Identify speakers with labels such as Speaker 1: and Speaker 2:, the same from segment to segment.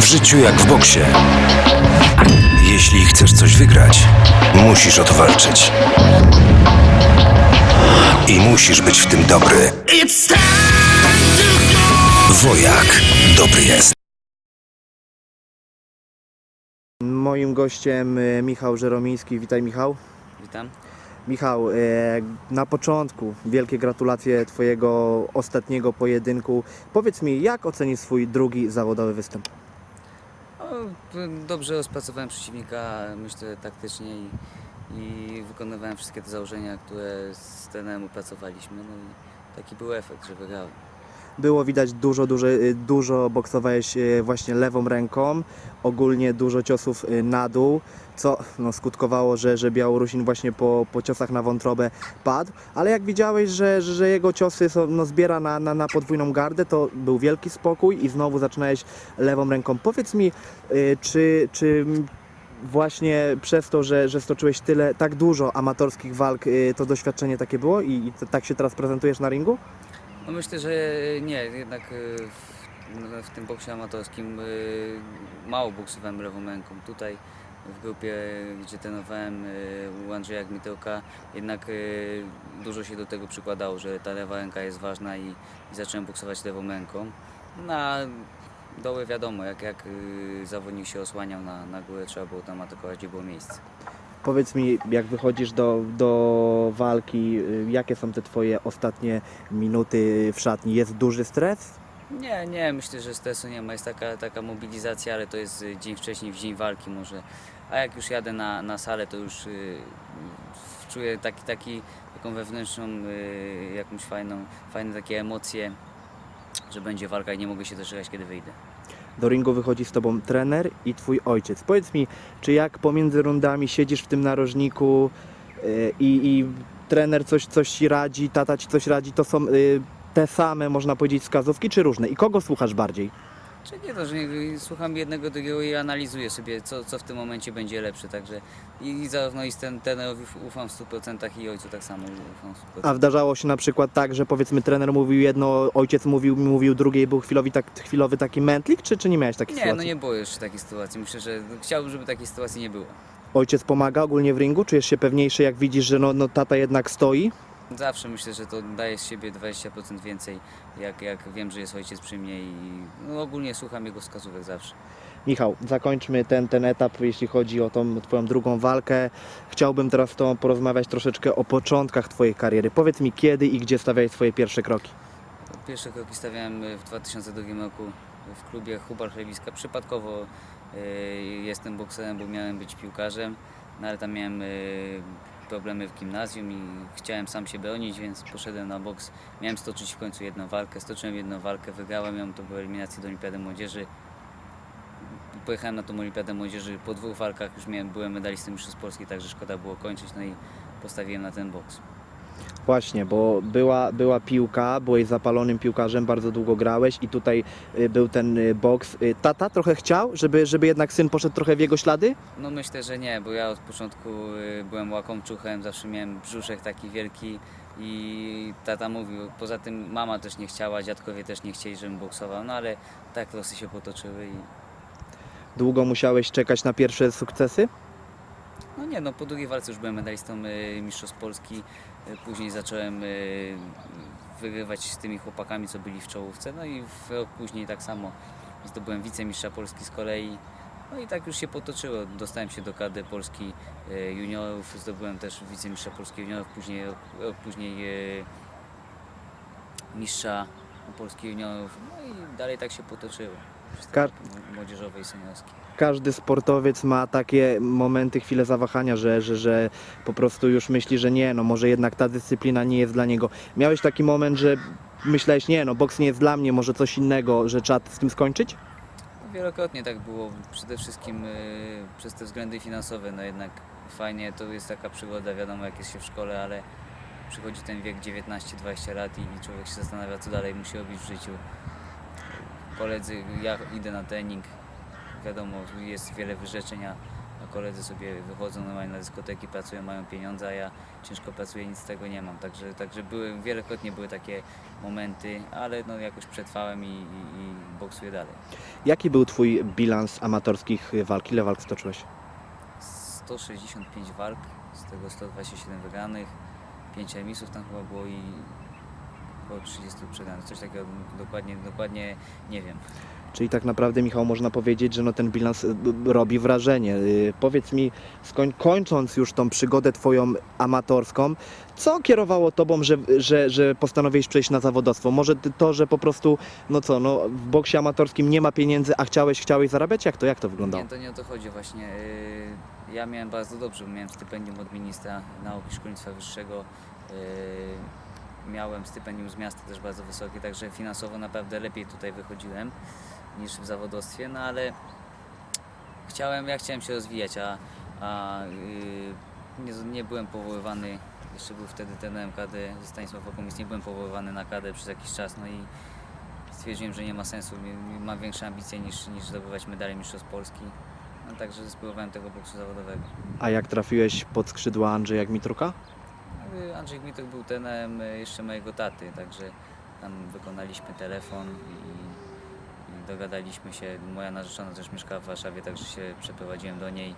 Speaker 1: W życiu jak w boksie. Jeśli chcesz coś wygrać, musisz o to walczyć. I musisz być w tym dobry. Wojak dobry jest.
Speaker 2: Moim gościem e, Michał Żeromiński. Witaj Michał.
Speaker 3: Witam.
Speaker 2: Michał, e, na początku wielkie gratulacje Twojego ostatniego pojedynku. Powiedz mi, jak ocenisz swój drugi zawodowy występ?
Speaker 3: O, p- dobrze rozpracowałem przeciwnika, myślę taktycznie i, i wykonywałem wszystkie te założenia, które z trenerem opracowaliśmy. No i taki był efekt, że wygrałem.
Speaker 2: Było widać dużo, dużo, e, dużo boksowałeś e, właśnie lewą ręką, ogólnie dużo ciosów e, na dół, co no, skutkowało, że, że Białorusin właśnie po, po ciosach na wątrobę padł, ale jak widziałeś, że, że jego ciosy są, no, zbiera na, na, na podwójną gardę, to był wielki spokój i znowu zaczynałeś lewą ręką. Powiedz mi, y, czy, czy właśnie przez to, że, że stoczyłeś tyle, tak dużo amatorskich walk, y, to doświadczenie takie było i, tak się teraz prezentujesz na ringu?
Speaker 3: No myślę, że nie, jednak y, w, no, w tym boksie amatorskim y, mało boksowałem lewą ręką. Tutaj w grupie, gdzie trenowałem u Andrzeja Gmitełka, jednak dużo się do tego przykładało, że ta lewa ręka jest ważna i, i zacząłem boksować lewą ręką. Na doły wiadomo, jak, jak zawodnik się osłaniał na, na górę, trzeba było tam atakować, gdzie było miejsce.
Speaker 2: Powiedz mi, jak wychodzisz do, do walki, y, jakie są te twoje ostatnie minuty w szatni? Jest duży stres?
Speaker 3: Nie, nie, myślę, że stresu nie ma. Jest taka, taka mobilizacja, ale to jest y, dzień wcześniej, w dzień walki może. A jak już jadę na, na salę, to już y, czuję taki, taki, taką wewnętrzną, y, jakąś fajną, fajne takie emocje, że będzie walka i nie mogę się doczekać, kiedy wyjdę.
Speaker 2: Do ringu wychodzi z tobą trener i twój ojciec. Powiedz mi, czy jak pomiędzy rundami siedzisz w tym narożniku y, i, i trener coś, coś ci radzi, tata ci coś radzi, to są y, te same, można powiedzieć, wskazówki, czy różne? I kogo słuchasz bardziej?
Speaker 3: Czy nie to, że nie- słucham jednego, drugiego i analizuję sobie, co, co w tym momencie będzie lepsze, także i, i zarówno i ten trenerowi ufam w 100% i ojcu tak samo ufam w 100%.
Speaker 2: A zdarzało się na przykład tak, że powiedzmy trener mówił jedno, ojciec mówił, mówił drugie i był chwilowy, tak, chwilowy taki mętlik, czy, czy nie miałeś takiej
Speaker 3: Nie,
Speaker 2: sytuacji?
Speaker 3: no nie było jeszcze takiej sytuacji. Myślę, że chciałbym, żeby takiej sytuacji nie było.
Speaker 2: Ojciec pomaga ogólnie w ringu? Czujesz się pewniejszy, jak widzisz, że no, no tata jednak stoi?
Speaker 3: Zawsze myślę, że to daje z siebie 20% więcej, jak, jak wiem, że jest ojciec przy mnie i no, ogólnie słucham jego wskazówek zawsze.
Speaker 2: Michał, zakończmy ten, ten etap, jeśli chodzi o tą twoją drugą walkę. Chciałbym teraz z tobą porozmawiać troszeczkę o początkach twojej kariery. Powiedz mi, kiedy i gdzie stawiałeś swoje pierwsze kroki?
Speaker 3: Pierwsze kroki stawiałem w 2002 roku w klubie Hubar Chlewiska. Przypadkowo y, jestem bokserem, bo miałem być piłkarzem, no ale tam miałem y, problemy w gimnazjum i chciałem sam się bronić, więc poszedłem na boks. Miałem stoczyć w końcu jedną walkę, stoczyłem jedną walkę, wygrałem ją, to były eliminacje do Olimpiady Młodzieży. Pojechałem na tą Olimpiadę Młodzieży, po dwóch walkach już miałem, byłem medalistą Mistrzostw Polski, także szkoda było kończyć, no i postawiłem na ten boks.
Speaker 2: Właśnie, bo była, była piłka, byłeś zapalonym piłkarzem, bardzo długo grałeś i tutaj y, był ten y, boks. Y, Tata trochę chciał, żeby, żeby jednak syn poszedł trochę w jego ślady?
Speaker 3: No myślę, że nie, bo ja od początku y, byłem łakomczuchem, zawsze miałem brzuszek taki wielki i tata mówił, poza tym mama też nie chciała, dziadkowie też nie chcieli, żebym boksował, no ale tak losy się potoczyły i
Speaker 2: Długo musiałeś czekać na pierwsze sukcesy?
Speaker 3: No nie, no po drugiej walce już byłem medalistą y, Mistrzostw Polski, y, później zacząłem y, wygrywać z tymi chłopakami, co byli w czołówce, no i w rok później tak samo zdobyłem wicemistrza Polski z kolei, no i tak już się potoczyło, dostałem się do kadry Polski y, juniorów, zdobyłem też wicemistrza Polski juniorów, później rok, rok później y, mistrza Polski juniorów, no i dalej tak się potoczyło. Przez te
Speaker 2: Kar-
Speaker 3: młodzieżowe i seniorskie.
Speaker 2: Każdy sportowiec ma takie momenty, chwile zawahania, że, że, że po prostu już myśli, że nie, no może jednak ta dyscyplina nie jest dla niego. Miałeś taki moment, że myślałeś, nie, no boks nie jest dla mnie, może coś innego, że trzeba z tym skończyć?
Speaker 3: Wielokrotnie tak było, przede wszystkim y, przez te względy finansowe, no jednak fajnie, to jest taka przygoda, wiadomo jak jest się w szkole, ale przychodzi ten wiek 19-20 lat i człowiek się zastanawia co dalej musi robić w życiu. Koledzy, ja idę na trening, wiadomo, jest wiele wyrzeczenia a koledzy sobie wychodzą normalnie na dyskoteki, pracują, mają pieniądze, a ja ciężko pracuję, nic z tego nie mam. Także, także były, wielokrotnie były takie momenty, ale no jakoś przetrwałem i, i, i boksuję dalej.
Speaker 2: Jaki był twój bilans amatorskich walk? Ile walk stoczyłeś?
Speaker 3: 165 walk, z tego 127 wygranych, 5 remisów tam chyba było i około 30 przegranych. Coś takiego dokładnie, dokładnie nie wiem.
Speaker 2: Czyli tak naprawdę, Michał, można powiedzieć, że no ten bilans y, b- robi wrażenie. Y, Powiedz mi, skoń, kończąc już tą przygodę twoją amatorską, co kierowało tobą, że, że, że postanowiłeś przejść na zawodowstwo? Może ty- to, że po prostu, no co, no w boksie amatorskim nie ma pieniędzy, a chciałeś, chciałeś zarabiać? Jak to, jak to wyglądało?
Speaker 3: Nie, to nie o to chodzi właśnie. Yy, Ja miałem bardzo dobrze, bo miałem stypendium od ministra nauki i szkolnictwa wyższego. Yy, Miałem stypendium z miasta też bardzo wysokie, także finansowo naprawdę lepiej tutaj wychodziłem niż w zawodowstwie, no ale chciałem, ja chciałem się rozwijać, a, a yy, nie, nie byłem powoływany, jeszcze był wtedy ten MKD ze Stanisław Okomis, nie byłem powoływany na KD przez jakiś czas, no i stwierdziłem, że nie ma sensu, mam większe ambicje niż, niż zdobywać medale mistrzostw Polski. No, także spróbowałem tego boksu zawodowego.
Speaker 2: A jak trafiłeś pod skrzydła Andrzeja Gmitruka?
Speaker 3: Andrzej Gmitok był tenem e, jeszcze mojego taty, także tam wykonaliśmy telefon i, i dogadaliśmy się. Moja narzeczona też mieszkała w Warszawie, także się przeprowadziłem do niej.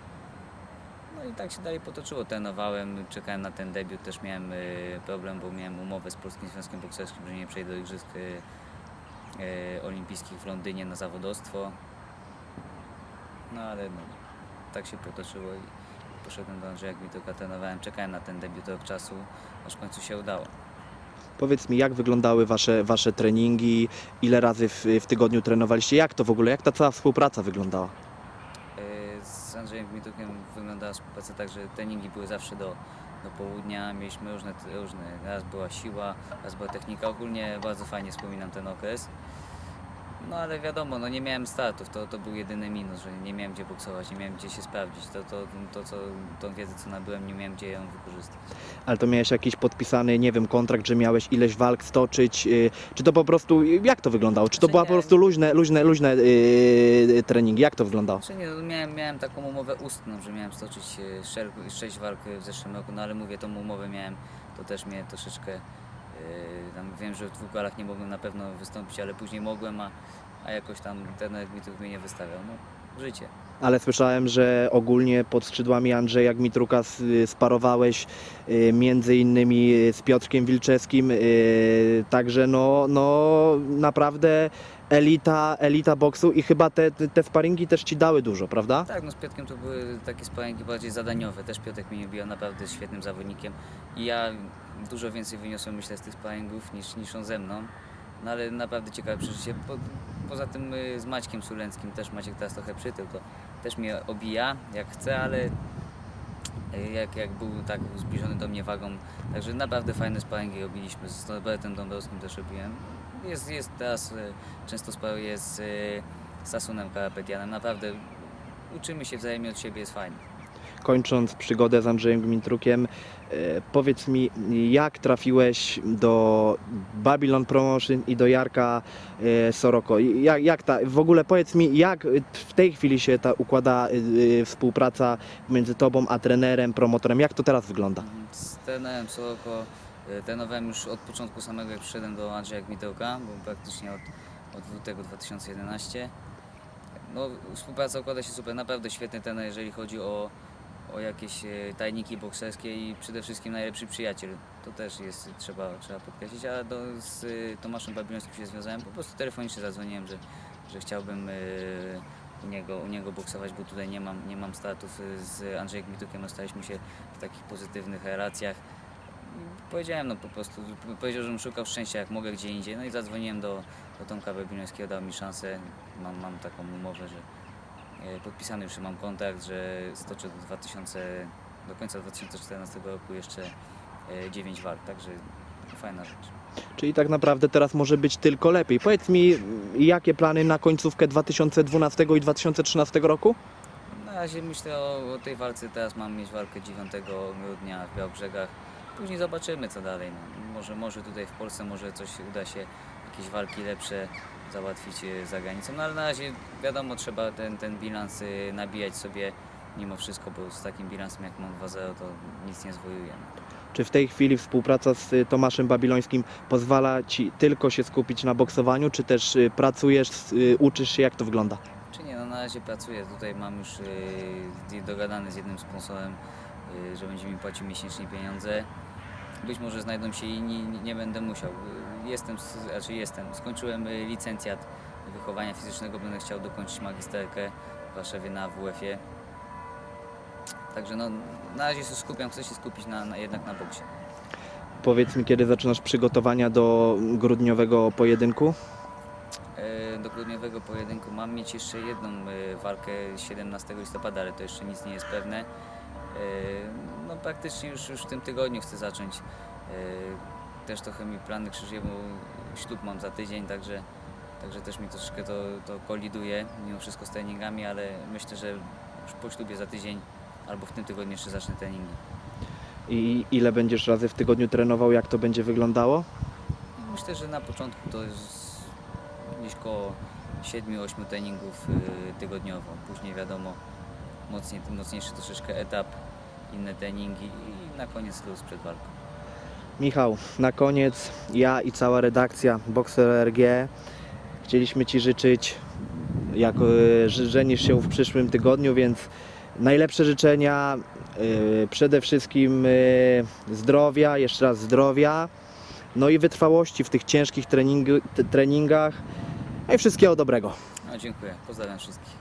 Speaker 3: No i tak się dalej potoczyło. Trenowałem, czekałem na ten debiut, też miałem e, problem, bo miałem umowę z Polskim Związkiem Bokserskim, że nie przejdę do Igrzysk e, Olimpijskich w Londynie na zawodowstwo. No ale no, tak się potoczyło poszedłem do Andrzeja Gmituka, trenowałem, czekałem na ten debiut rok czasu, aż w końcu się udało.
Speaker 2: Powiedz mi, jak wyglądały wasze, wasze treningi, ile razy w, w tygodniu trenowaliście, jak to w ogóle, jak ta cała współpraca wyglądała?
Speaker 3: E, Z Andrzejem Gmitukiem wyglądała współpraca tak, że treningi były zawsze do, do południa, mieliśmy różne, różne, raz była siła, raz była technika, ogólnie bardzo fajnie wspominam ten okres. No ale wiadomo, no nie miałem startów, to, to był jedyny minus, że nie miałem gdzie boksować, nie miałem gdzie się sprawdzić, to, to, to co, tą wiedzę co nabyłem, nie miałem gdzie ją wykorzystać.
Speaker 2: Ale to miałeś jakiś podpisany, nie wiem, kontrakt, że miałeś ileś walk stoczyć, yy, czy to po prostu, jak to wyglądało? Czy to
Speaker 3: Znaczy
Speaker 2: była
Speaker 3: nie.
Speaker 2: po prostu luźne, luźne, luźne yy, treningi, jak to wyglądało?
Speaker 3: Znaczy nie, no, miałem, miałem taką umowę ustną, że miałem stoczyć 6 walk w zeszłym roku, no ale mówię, tą umowę miałem, to też mnie troszeczkę, e, tam wiem, że w dwóch galach nie mogłem na pewno wystąpić, ale później mogłem, a, a jakoś tam ten mi mnie nie wystawiał, no życie.
Speaker 2: Ale słyszałem, że ogólnie pod skrzydłami Andrzeja Gmitruka s- sparowałeś yy, między innymi yy, z Piotrkiem Wilczewskim, yy, także no, no naprawdę elita, elita boksu i chyba te, te sparingi też ci dały dużo, prawda?
Speaker 3: Tak, no z Piotkiem to były takie sparingi bardziej zadaniowe, też Piotrek mnie bijał naprawdę świetnym zawodnikiem i ja dużo więcej wyniosłem myślę z tych sparingów niż, niż on ze mną. No ale naprawdę ciekawe przeżycie. Po, poza tym y, z Maćkiem Sulęckim też Maciek teraz trochę przytył, to też mnie obija jak chce, ale y, jak, jak był tak zbliżony do mnie wagą. Także naprawdę fajne sparingi robiliśmy. Z Robertem Dąbrowskim też robiłem. Jest, jest teraz, y, często sparuję z Sasunem Karapetianem. Naprawdę uczymy się wzajemnie od siebie, jest fajnie.
Speaker 2: Kończąc przygodę z Andrzejem Gmintrukiem, e, powiedz mi, jak trafiłeś do Babylon Promotion i do Jarka e, Soroko? Jak, jak ta, w ogóle powiedz mi, jak w tej chwili się ta układa e, współpraca między tobą a trenerem, promotorem? Jak to teraz wygląda?
Speaker 3: Z trenerem Soroko trenowałem już od początku samego, jak przyszedłem do Andrzeja Gmitełka, bo praktycznie od, od lutego 2011. No, współpraca układa się super, naprawdę świetny trener, jeżeli chodzi o, o jakieś e, tajniki bokserskie i przede wszystkim najlepszy przyjaciel. To też jest, trzeba, trzeba podkreślić. A do, z y, Tomaszem Babilońskim się związałem, po prostu telefonicznie zadzwoniłem, że, że chciałbym y, u niego, u niego boksować, bo tutaj nie mam, nie mam startów z Andrzejem Gmitukiem, ostaliśmy się w takich pozytywnych relacjach. Powiedziałem no po prostu, powiedział, żebym szukał szczęścia jak mogę gdzie indziej, no i zadzwoniłem do, do Tomka Babilońskiego, dał mi szansę, mam, mam taką umowę, że e, podpisany już mam kontrakt, że stoczę do 2000, do końca 2014 roku jeszcze e, 9 walk, także fajna rzecz.
Speaker 2: Czyli tak naprawdę teraz może być tylko lepiej. Powiedz mi, jakie plany na końcówkę 2012 i 2013 roku?
Speaker 3: Na razie myślę o, o tej walce, teraz mam mieć walkę 9 grudnia w Białbrzegach. Później zobaczymy co dalej. No, może, może tutaj w Polsce może coś uda się, jakieś walki lepsze załatwić e, za granicą. No ale na razie wiadomo, trzeba ten, ten bilans e, nabijać sobie mimo wszystko, bo z takim bilansem jak mam 2-0 to nic nie zwojujemy.
Speaker 2: Czy w tej chwili współpraca z y, Tomaszem Babilońskim pozwala Ci tylko się skupić na boksowaniu, czy też pracujesz, uczysz się, jak to wygląda?
Speaker 3: Czy nie, no na razie pracuję. Tutaj mam już dogadane z jednym sponsorem, że będzie mi płacił miesięcznie pieniądze. Być może znajdą się inni, nie, nie będę musiał. Jestem, znaczy jestem, skończyłem yy, licencjat wychowania fizycznego, będę chciał dokończyć magisterkę w Warszawie na WF-ie. Także no, na razie się skupiam, chcę się skupić na, na, jednak na boksie.
Speaker 2: Powiedz mi, kiedy zaczynasz przygotowania do grudniowego pojedynku?
Speaker 3: E, do grudniowego pojedynku mam mieć jeszcze jedną e, walkę 17 listopada, ale to jeszcze nic nie jest pewne. E, No praktycznie już, już w tym tygodniu chcę zacząć. E, Też trochę mi plany krzyżują, bo ślub mam za tydzień, także, także też mi troszeczkę to, to koliduje mimo wszystko z treningami, ale myślę, że już po ślubie za tydzień albo w tym tygodniu jeszcze zacznę treningi.
Speaker 2: I ile będziesz razy w tygodniu trenował, jak to będzie wyglądało?
Speaker 3: Myślę, że na początku to jest gdzieś koło 7-8 treningów y, tygodniowo. Później wiadomo, mocniej, mocniejszy troszeczkę etap, inne treningi i na koniec luz przed walką.
Speaker 2: Michał, na koniec ja i cała redakcja Boxer RG chcieliśmy Ci życzyć, jak e, żenisz się w przyszłym tygodniu, więc najlepsze życzenia, e, przede wszystkim e, zdrowia, jeszcze raz zdrowia, no i wytrwałości w tych ciężkich treningu, treningach, no i wszystkiego dobrego.
Speaker 3: No, dziękuję, pozdrawiam wszystkich.